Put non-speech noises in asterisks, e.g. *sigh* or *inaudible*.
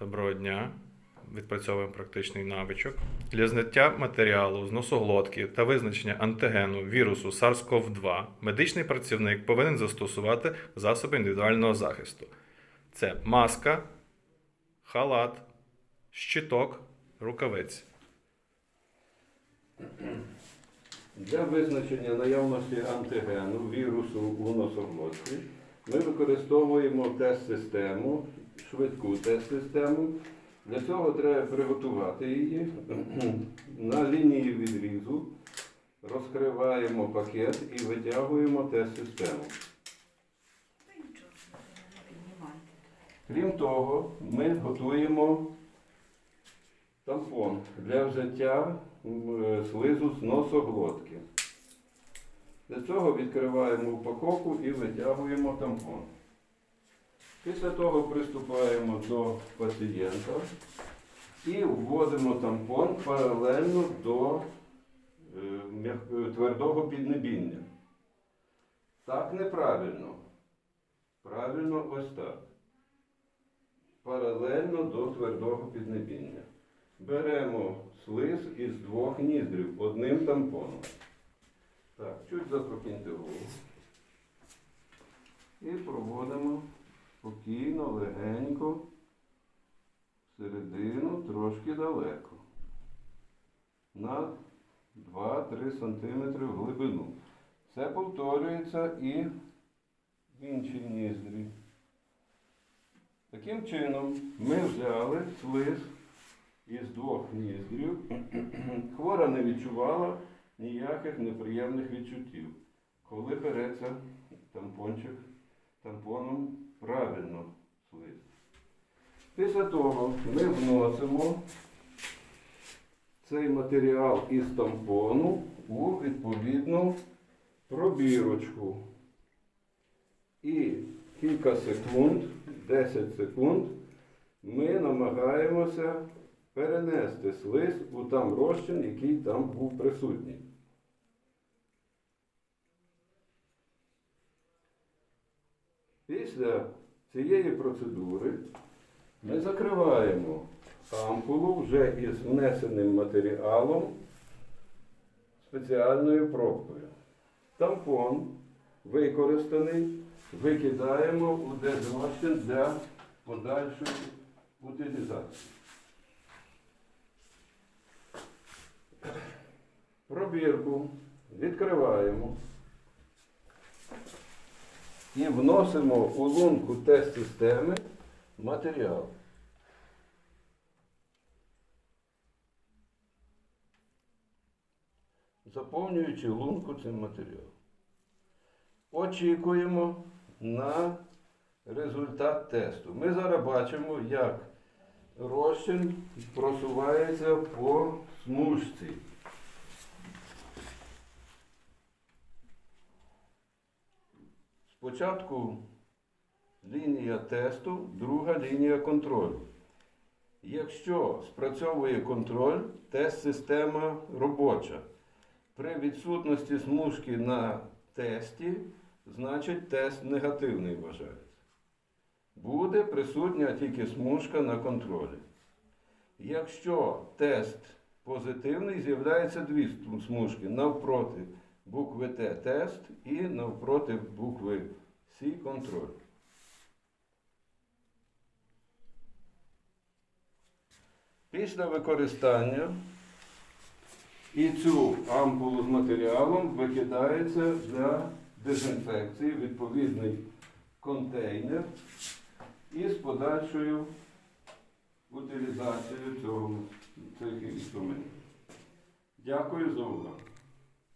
Доброго дня. Відпрацьовуємо практичний навичок. Для зняття матеріалу з носоглотки та визначення антигену вірусу SARS-CoV-2 медичний працівник повинен застосувати засоби індивідуального захисту. Це маска, халат, щиток, рукавиці. Для визначення наявності антигену вірусу у носоглотці ми використовуємо тест-систему, швидку тест-систему. Для цього треба приготувати її на лінії відрізу, розкриваємо пакет і витягуємо тест-систему. Крім того, ми готуємо тампон для взяття слизу з носоглотки. Для цього відкриваємо упаковку і витягуємо тампон. Після того приступаємо до пацієнта і вводимо тампон паралельно до е, е, твердого піднебіння. Так неправильно. Правильно ось так паралельно до твердого піднебіння. Беремо слиз із двох ніздрів одним тампоном. Так, чуть запрокиньте голову. І проводимо спокійно, легенько, всередину, трошки далеко. На 2-3 см глибину. Це повторюється і в іншій ніздрі. Таким чином, ми взяли слиз із двох ніздрів. *clears throat* Хвора не відчувала ніяких неприємних відчуттів, коли береться тампончик тампоном правильно слиз. Після того ми вносимо цей матеріал із тампону у відповідну пробірочку. І кілька секунд, 10 секунд, ми намагаємося перенести слиз у там розчин, який там був присутній. Після цієї процедури ми закриваємо ампулу вже із внесеним матеріалом спеціальною пробкою. Тампон використаний викидаємо у дезрозчин для подальшої утилізації. Пробірку відкриваємо і вносимо у лунку тест-системи матеріал. Заповнюючи лунку цим матеріалом. Очікуємо на результат тесту. Ми зараз бачимо, як розчин просувається по смужці. Спочатку лінія тесту, друга лінія контролю. Якщо спрацьовує контроль, тест-система робоча. При відсутності смужки на тесті, значить тест негативний вважається. Буде присутня тільки смужка на контролі. Якщо тест позитивний, з'являються дві смужки навпроти букви Т тест і навпроти букви С контроль. Після використання і цю ампулу з матеріалом викидається для дезінфекції відповідний контейнер із подальшою утилізацією цього, цих інструментів. Дякую за увагу.